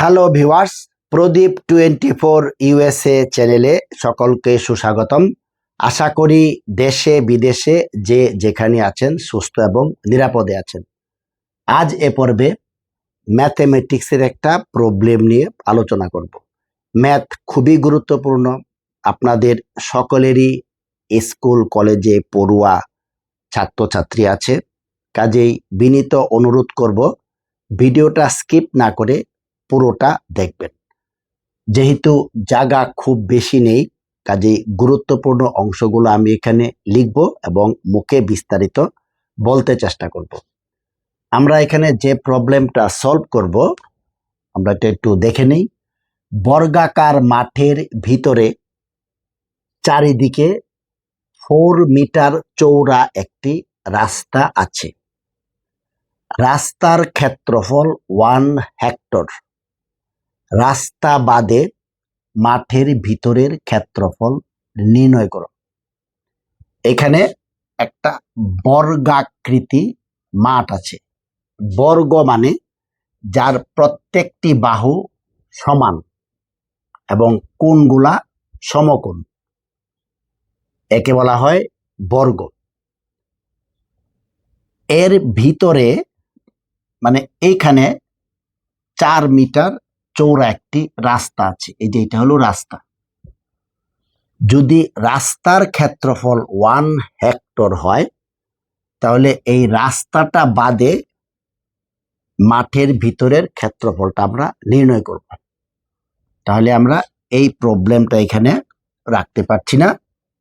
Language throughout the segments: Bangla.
Hello viewers Pradeep twenty four USA চ্যানেলে সকলকে সুস্বাগতম। আশা করি দেশে, বিদেশে যে যেখানে আছেন সুস্থ এবং নিরাপদে আছেন। আজ এ পর্বে ম্যাথমেটিক্সের একটা প্রবলেম নিয়ে আলোচনা করব। ম্যাথ খুবই গুরুত্বপূর্ণ। আপনাদের সকলেরই স্কুল, কলেজে পড়ুয়া ছাত্রছাত্রী আছে। কাজেই বিনীত অনুরোধ করব, ভিডিওটা স্কিপ না করে পুরোটা দেখবেন। যেহেতু জায়গা খুব বেশি নেই, কাজেই গুরুত্বপূর্ণ অংশগুলো আমি এখানে লিখব এবং মুখে বিস্তারিত বলতে চেষ্টা করব। আমরা এখানে যে প্রবলেমটা সলভ করব, আমরা এটা একটু দেখে নিই। বর্গাকার মাঠের ভিতরে চারিদিকে ফোর মিটার চৌড়া একটি রাস্তা আছে। রাস্তার ক্ষেত্রফল ওয়ান হেক্টর। রাস্তা বাদে মাঠের ভিতরের ক্ষেত্রফল নির্ণয় করো। এখানে একটা বর্গাকৃতি মাঠ আছে। বর্গ মানে যার প্রত্যেকটি বাহু সমান এবং কোণগুলা সমকোণ। একে বলা হয় বর্গ। এর ভিতরে মানে এইখানে চার মিটার চৌড়া একটি রাস্তা আছে। এই যে এটা হলো রাস্তা। যদি রাস্তার ক্ষেত্রফল ওয়ান হেক্টর হয়, তাহলে এই রাস্তাটা বাদে মাঠের ভিতরের ক্ষেত্রফলটা আমরা নির্ণয় করব। তাহলে আমরা এই প্রবলেমটা এখানে রাখতে পারছি না।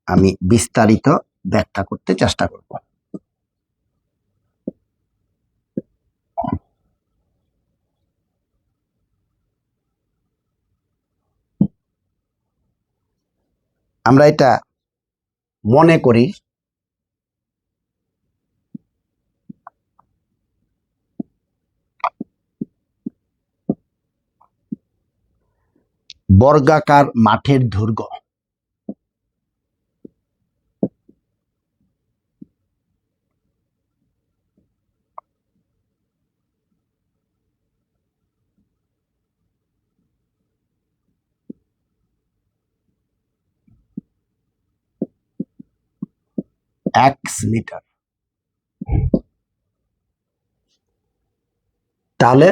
আমি বিস্তারিত ব্যাখ্যা করতে চেষ্টা করব। আমরা এটা মনে করি। বর্গাকার মাঠের দৈর্ঘ্য এক্স মিটার তাহলে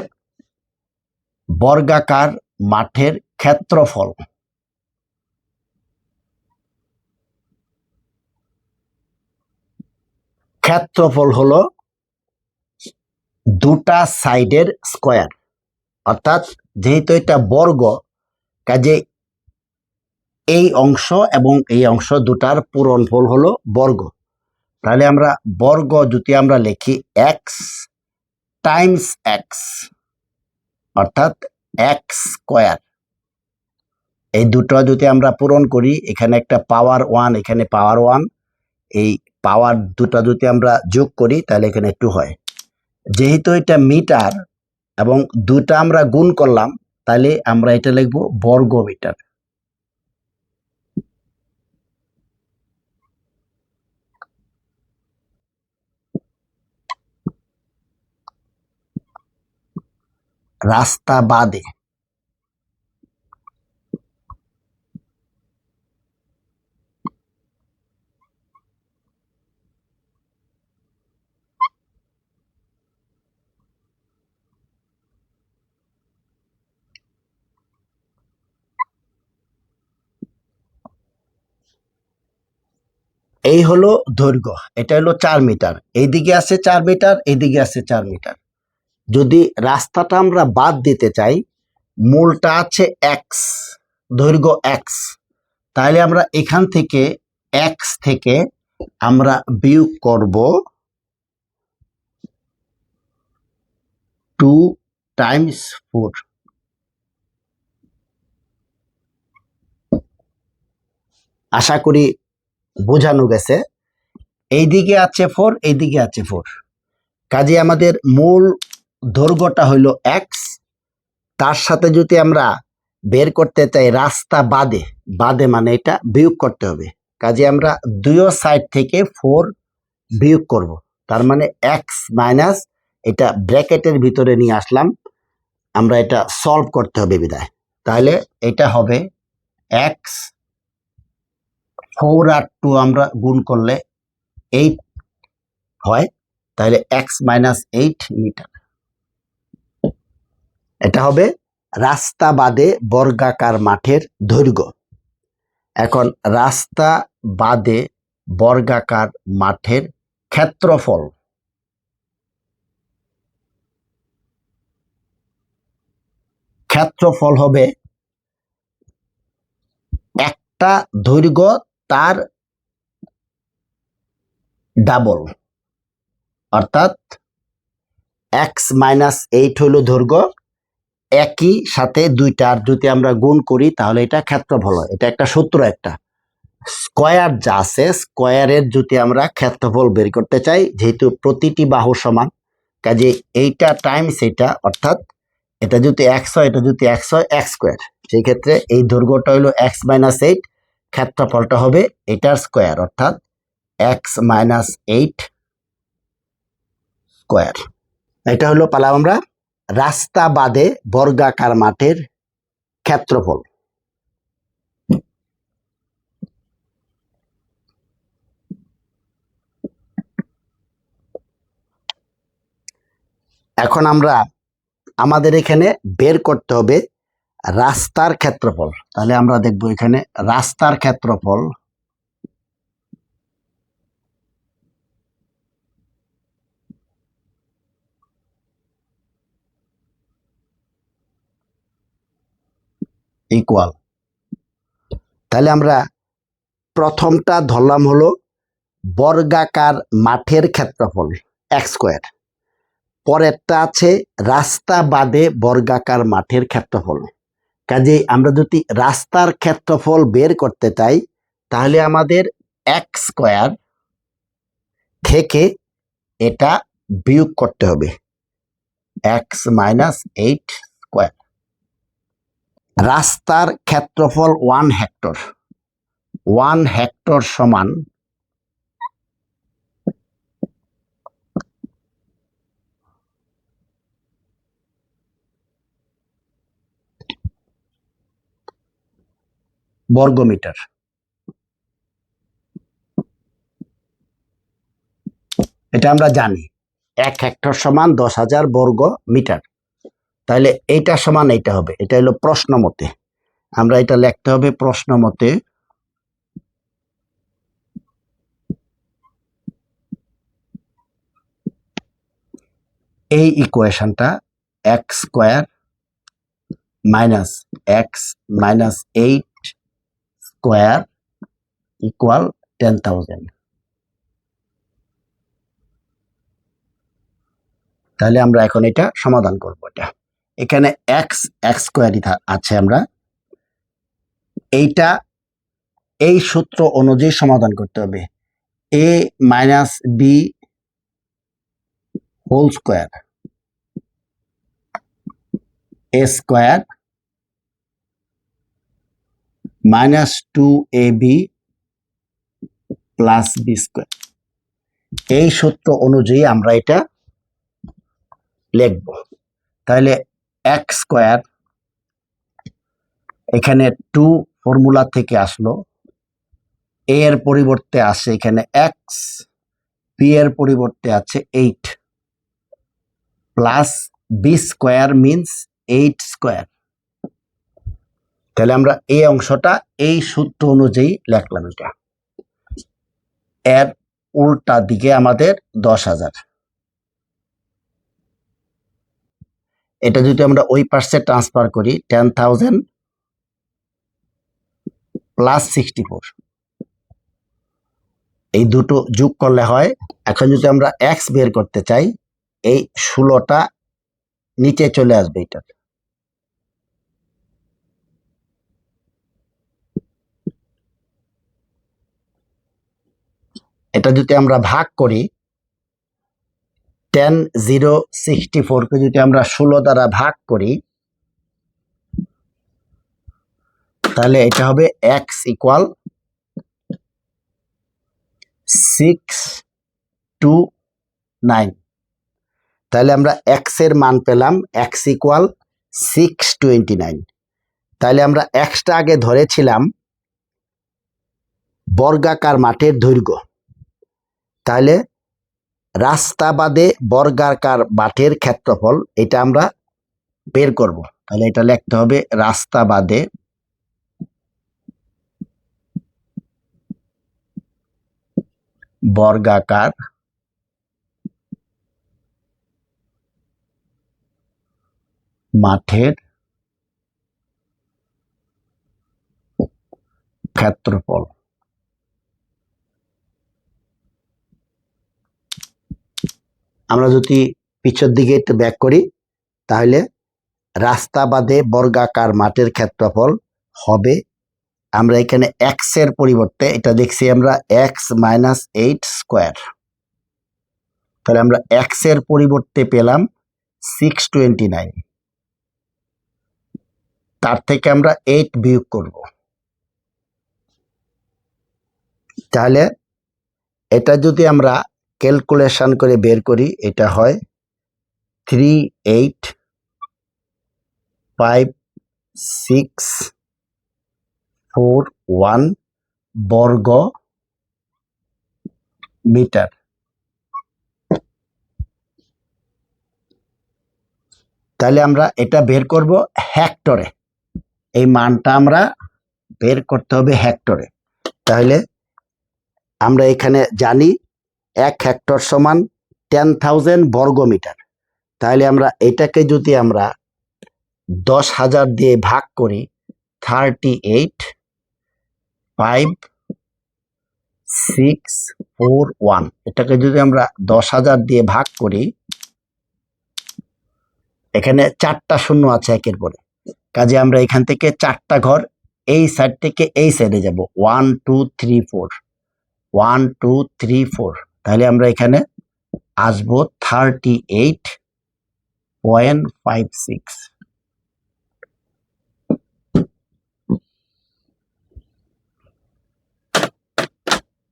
বর্গাকার মাঠের ক্ষেত্রফল। ক্ষেত্রফল হলো দুটা সাইডের স্কোয়ার। অর্থাৎ যেহেতু এটা বর্গ, কাজে এই অংশ এবং এই অংশ দুটার পূরণফল হলো বর্গ। তাহলে আমরা বর্গ যদি আমরা লিখি এক্স টাইমস এক্স অর্থাৎ এক্স স্কোয়ার এই দুটো যদি আমরা পূরণ করি, এখানে একটা পাওয়ার ওয়ান এখানে পাওয়ার ওয়ান এই পাওয়ার দুটা যদি আমরা যোগ করি, তাহলে এখানে টু হয়। যেহেতু এটা মিটার এবং দুটা আমরা গুণ করলাম, তাহলে আমরা এটা লিখব বর্গ মিটার রাস্তা বাদে। এই হলো দৈর্ঘ্য, এটা হলো চার মিটার। এইদিকে আছে চার মিটার, এইদিকে আছে চার মিটার। যদি রাস্তাটা আমরা বাদ দিতে চাই, মূলটা আছে এক্স দৈর্ঘ্য এক্স তাহলে আমরা এখান থেকে এক্স থেকে আমরা বিয়োগ করব টু টাইমস ফোর আশা করি বোঝানো গেছে। এইদিকে আছে ফোর এইদিকে আছে ফোর কাজে আমাদের মূল দৈর্ঘ্যটা হইল এক্স তার সাথে যদি আমরা বের করতে চাই রাস্তা বাদে বাদে মানে এটা বিয়োগ করতে হবে। কাজে আমরা দুইও সাইড থেকে ফোর বিয়োগ করব। তার মানে এক্স মাইনাস এটা ব্র্যাকেটের ভিতরে নিয়ে আসলাম, আমরা এটা সলভ করতে হবে বিদায়। তাহলে এটা হবে এক্স ফোর আর টু আমরা গুণ করলে এইট হয়, তাহলে এক্স মাইনাস এইট মিটার। এটা হবে রাস্তা বাদে বর্গাকার মাঠের দৈর্ঘ্য। এখন রাস্তা বাদে বর্গাকার মাঠের ক্ষেত্রফল। ক্ষেত্রফল হবে একটা দৈর্ঘ্য তার ডাবল। অর্থাৎ এক্স মাইনাস এইট হলো দৈর্ঘ্য একই সাথে দুইটার যদি আমরা গুণ করি, তাহলে এটা ক্ষেত্রফল হয়। এটা একটা সূত্র একটা। স্কোয়ার যা আছে, স্কোয়ারের যদি আমরা ক্ষেত্রফল বের করতে চাই, যেহেতু প্রতিটি বাহু সমান, কাজে এইটা টাইমস এটা অর্থাৎ এটা যদি এক্স হয়, এটা যদি এক্স হয় এক্স স্কোয়ার সেই ক্ষেত্রে এই দৈর্ঘ্যটা হলো এক্স মাইনাস এইট ক্ষেত্রফলটা হবে এটার স্কোয়ার অর্থাৎ এক্স মাইনাস এইট স্কোয়ার এটা হলো পালাম আমরা রাস্তা বাদে বর্গাকার মাঠের ক্ষেত্রফল। এখন আমরা, আমাদের এখানে বের করতে হবে রাস্তার ক্ষেত্রফল। তাহলে আমরা দেখব এখানে রাস্তার ক্ষেত্রফল ইকুয়াল তাহলে আমরা প্রথমটা ধরলাম হলো বর্গাকার মাঠের ক্ষেত্রফল এক স্কোয়ার পরেরটা আছে রাস্তা বাদে বর্গাকার মাঠের ক্ষেত্রফল। কাজেই আমরা যদি রাস্তার ক্ষেত্রফল বের করতে চাই, তাহলে আমাদের এক স্কোয়ার থেকে এটা বিয়োগ করতে হবে। এক্স মাইনাস এইট স্কোয়ার রাস্তার ক্ষেত্রফল ওয়ান হেক্টর ওয়ান হেক্টর সমান বর্গমিটার। এটা আমরা জানি, এক হেক্টর সমান দশ হাজার বর্গ মিটার তাহলে এইটা সমান এইটা হবে। এটা হলো প্রশ্ন মতে। আমরা এটা লিখতে হবে প্রশ্ন মতে। এই ইকুয়েশনটা x square minus x minus eight square equal ten thousand. তাহলে আমরা এখন এটা সমাধান করব এটা। এখানে এক্স এক্স স্কোয়ারই আছে আমরা। এইটা, এই সূত্র অনুযায়ী সমাধান করতে হবে। A minus b whole square a square minus two a b plus b square এই সূত্র অনুযায়ী আমরা এটা লিখব। তাহলে এক্স স্কোয়ার, এখানে টু ফর্মুলা থেকে আসলো এ এর পরিবর্তে আসে এখানে এক্স বি এর পরিবর্তে আছে eight plus b square means eight square তাহলে আমরা এই অংশটা এই সূত্র অনুযায়ী লেখলাম এটা। এর উল্টা দিকে আমাদের দশ হাজার। এটা যদি আমরা ওই পার্সে ট্রান্সফার করি ten thousand plus sixty four এই দুটো যোগ করলে হয়, এখন যদি আমরা এক্স বের করতে চাই, এই ষোলোটা নিচে চলে আসবে এটা। এটা যদি আমরা ভাগ করি টেন জিরো সিক্সটি ফোরকে যদি আমরা ষোলো দ্বারা ভাগ করি, তাহলে এটা হবে x equal six two nine তাহলে আমরা এক্সের মান পেলাম x equal six twenty nine তাহলে আমরা এক্সট্রা আগে ধরেছিলাম, বর্গাকার মাঠের দৈর্ঘ্য। তাহলে রাস্তা বাদে বর্গাকার মাঠের ক্ষেত্রফল, এটা আমরা বের করব। তাহলে এটা লিখতে হবে রাস্তা বাদে বর্গাকার মাঠের ক্ষেত্রফল। আমরা যদি পিছের দিকে একটু ব্যাক করি, তাহলে রাস্তা বাদে বর্গাকার মাঠের ক্ষেত্রফল হবে। আমরা এখানে এক্সের পরিবর্তে, এটা দেখছি আমরা এক্স মাইনাস এইট স্কোয়ার তাহলে আমরা এক্সের পরিবর্তে পেলাম সিক্স টোয়েন্টি নাইন তার থেকে আমরা এইট বিয়োগ করব। তাহলে এটা যদি আমরা ক্যালকুলেশন করে বের করি, এটা হয় three eight five six four one বর্গ মিটার। তাহলে আমরা এটা বের করব হেক্টরে। এই মানটা আমরা বের করতে হবে হেক্টরে। তাহলে আমরা এখানে জানি এক হেক্টর সমান টেন থাউজেন্ড বর্গ মিটার তাহলে আমরা এটাকে যদি আমরা দশ হাজার দিয়ে ভাগ করি thirty eight five six four one এটাকে যদি আমরা দশ হাজার দিয়ে ভাগ করি, এখানে চারটা শূন্য আছে একের পরে। কাজে আমরা এখান থেকে চারটা ঘর এই সাইড থেকে এই সাইডে যাব। One two three four one two three four তাহলে আমরা এখানে আসব thirty eight point five six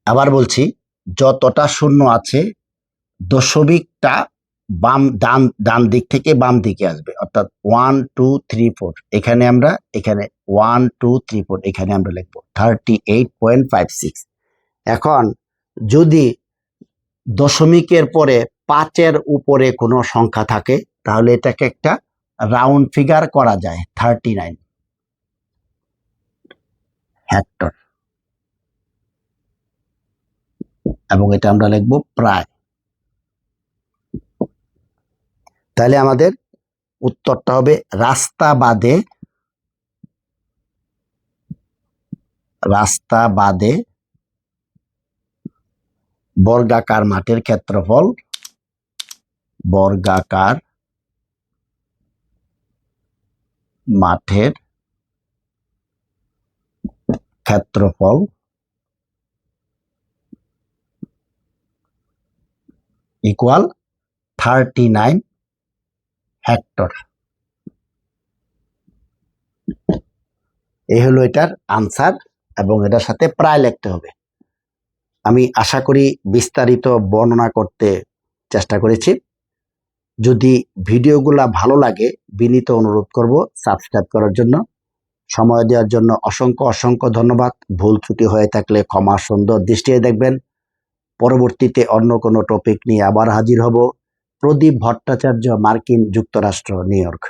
আবার বলছি, যতটা শূন্য আছে, দশমিকটা বাম, ডান ডান দিক থেকে বাম দিকে আসবে, অর্থাৎ ওয়ান টু থ্রি ফোর এখানে আমরা, এখানে ওয়ান টু থ্রি ফোর এখানে আমরা লিখব thirty eight point five six এখন, যদি দশমিকের পরে পাঁচের উপরে কোনো সংখ্যা থাকে, তাহলে এটাকে একটা রাউন্ড ফিগার করা যায়, থার্টি নাইন। হেক্টর। এবং এটা আমরা লিখব প্রায়। তাহলে আমাদের উত্তরটা হবে রাস্তা বাদে রাস্তা বাদে বর্গাকার মাঠের ক্ষেত্রফল, বর্গাকার মাঠের ক্ষেত্রফল ইকুয়াল থার্টি নাইন হেক্টর এই হলো এটার আনসার এবং এটার সাথে প্রায় লিখতে হবে। আমি আশা করি বিস্তারিত বর্ণনা করতে চেষ্টা করেছি। যদি ভিডিওগুলা ভালো লাগে, বিনীত অনুরোধ করব সাবস্ক্রাইব করার জন্য। সময় দেওয়ার জন্য অসংখ্য অসংখ্য ধন্যবাদ। ভুল ত্রুটি হয়ে থাকলে ক্ষমা সুন্দর দৃষ্টিতে দেখবেন। পরবর্তীতে অন্য কোনো টপিক নিয়ে আবার হাজির হব। প্রদীপ ভট্টাচার্য, মার্কিন যুক্তরাষ্ট্র, নিউ ইয়র্ক।